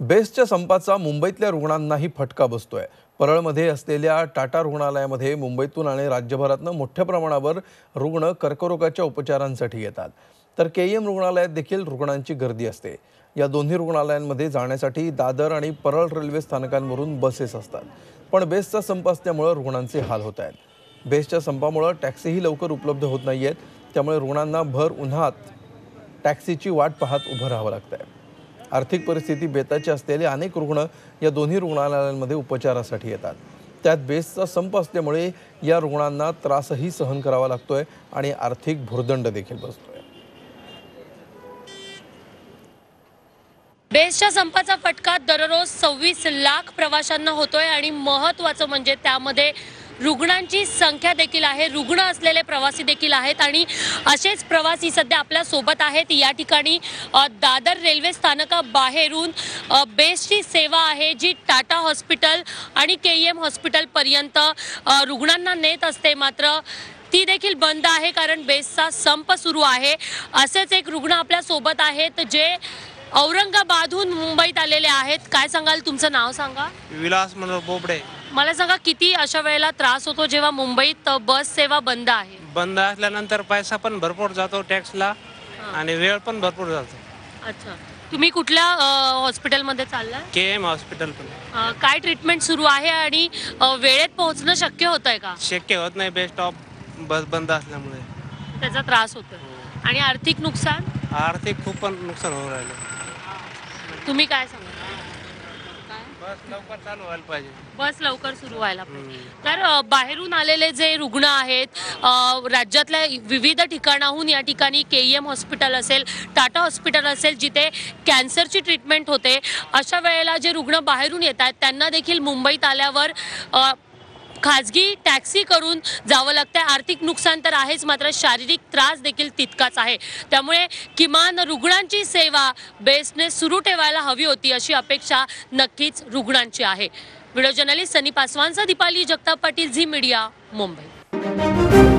बेस्टच्या संपाचा मुंबईतल्या रुग्णांनाही फटका बसतोय. परळमध्ये असलेल्या टाटा रुग्णालयामध्ये मुंबईतून आणि राज्यभरातनं मोठ्या प्रमाणावर रुग्ण कर्करोगाच्या उपचारांसाठी येतात. तर के एम रुग्णालयात देखील रुग्णांची गर्दी असते. या दोन्ही रुग्णालयांमध्ये जाण्यासाठी दादर आणि परळ रेल्वे स्थानकांवरून बसेस असतात. पण बेस्टचा संप असल्यामुळं रुग्णांचे हाल होत आहेत. बेस्टच्या संपामुळं टॅक्सीही लवकर उपलब्ध होत नाही आहेत त्यामुळे रुग्णांना भर उन्हात टॅक्सीची वाट पाहत उभं राहावं लागतं आहे आर्थिक परिस्थिती बेताची असलेले अनेक रुग्ण या दोन्ही रुग्णालयांमध्ये उपचारासाठी येतात. त्यात बेसचा संप असल्यामुळे या रुग्णांना त्रासही सहन करावा लागतोय आणि आर्थिक भुर्दंड देखील बसतोय. बेसच्या संपाचा फटका दररोज सव्वीस लाख प्रवाशांना होतोय आणि महत्वाचं म्हणजे त्यामध्ये रुग्णांची संख्या देखील आहे रुग्ण असलेले प्रवासी देखील आहेत आणि असेच प्रवासी सध्या आपल्यासोबत आहेत. या ठिकाणी दादर रेल्वे स्थानकाबाहेरून बेस्टची सेवा आहे जी टाटा हॉस्पिटल आणि के एम हॉस्पिटलपर्यंत रुग्णांना नेत असते. मात्र ती देखील बंद आहे कारण बेसचा संप सुरू आहे. असेच एक रुग्ण आपल्यासोबत आहेत जे औरंगाबादहून मुंबईत आलेले आहेत. काय सांगाल? तुमचं नाव सांगा. विलास मनोहर बोबडे. मला सांगा किती अशा वेळेला त्रास होतो जेव्हा मुंबईत बस सेवा बंद आहे? बंद असल्यानंतर पैसा पण भरपूर जातो टॅक्सला आणि वेळ पण भरपूर जातो. अच्छा. तुम्ही कुठल्या अ, हॉस्पिटलमध्ये चाललाय? के एम हॉस्पिटल पण. अ, काय ट्रीटमेंट सुरू आहे आणि अ, वेळेत पोहोचणं शक्य होत आहे का? शक्य होत नाही. बेस्ट स्टॉप बस बंद असल्यामुळे. त्याचा त्रास होतोय. आणि आर्थिक नुकसान? आर्थिक खूप पण नुकसान होऊ राहिलं. तुम्ही काय सांगा? बस लवकर सुरू व्हायला पाहिजे. तर बाहेरून आलेले जे रुग्ण आहेत राज्यातल्या विविध ठिकाणाहून या ठिकाणी के एम हॉस्पिटल असेल टाटा हॉस्पिटल असेल जिथे कॅन्सरची ट्रीटमेंट होते अशा वेळेला जे रुग्ण बाहेरून येत आहेत त्यांना देखील मुंबईत आल्यावर खाजगी टॅक्सी करून जावं लागतं आर्थिक नुकसान तर आहेच मात्र शारीरिक त्रास देखील तितकाच आहे. त्यामुळे किमान रुग्णांची सेवा बेस्टने सुरू ठेवायला हवी होती अशी अपेक्षा नक्कीच रुग्णांची आहे. व्हिडिओ जर्नलिस्ट सनी पासवानचा दीपाली जगताप पाटील झी मीडिया मुंबई.